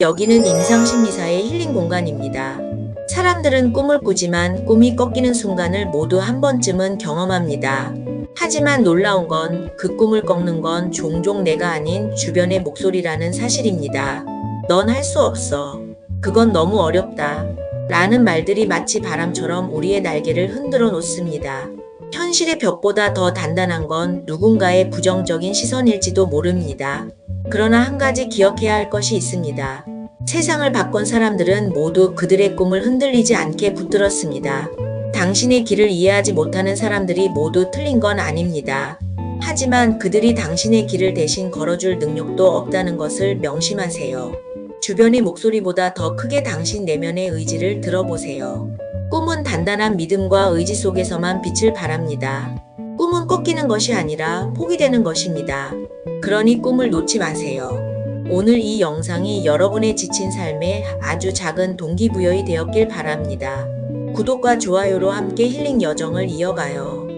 여기는 임상심리사의 힐링 공간입니다. 사람들은 꿈을 꾸지만 꿈이 꺾이는 순간을 모두 한 번쯤은 경험합니다. 하지만 놀라운 건 그 꿈을 꺾는 건 종종 내가 아닌 주변의 목소리라는 사실입니다. 넌 할 수 없어. 그건 너무 어렵다. 라는 말들이 마치 바람처럼 우리의 날개를 흔들어 놓습니다. 현실의 벽보다 더 단단한 건 누군가의 부정적인 시선일지도 모릅니다. 그러나 한 가지 기억해야 할 것이 있습니다. 세상을 바꾼 사람들은 모두 그들의 꿈을 흔들리지 않게 붙들었습니다. 당신의 길을 이해하지 못하는 사람들이 모두 틀린 건 아닙니다. 하지만 그들이 당신의 길을 대신 걸어줄 능력도 없다는 것을 명심하세요. 주변의 목소리보다 더 크게 당신 내면의 의지를 들어보세요. 꿈은 단단한 믿음과 의지 속에서만 빛을 발합니다. 꿈은 꺾이는 것이 아니라 포기되는 것입니다. 그러니 꿈을 놓지 마세요. 오늘 이 영상이 여러분의 지친 삶에 아주 작은 동기부여이 되었길 바랍니다. 구독과 좋아요로 함께 힐링 여정을 이어가요.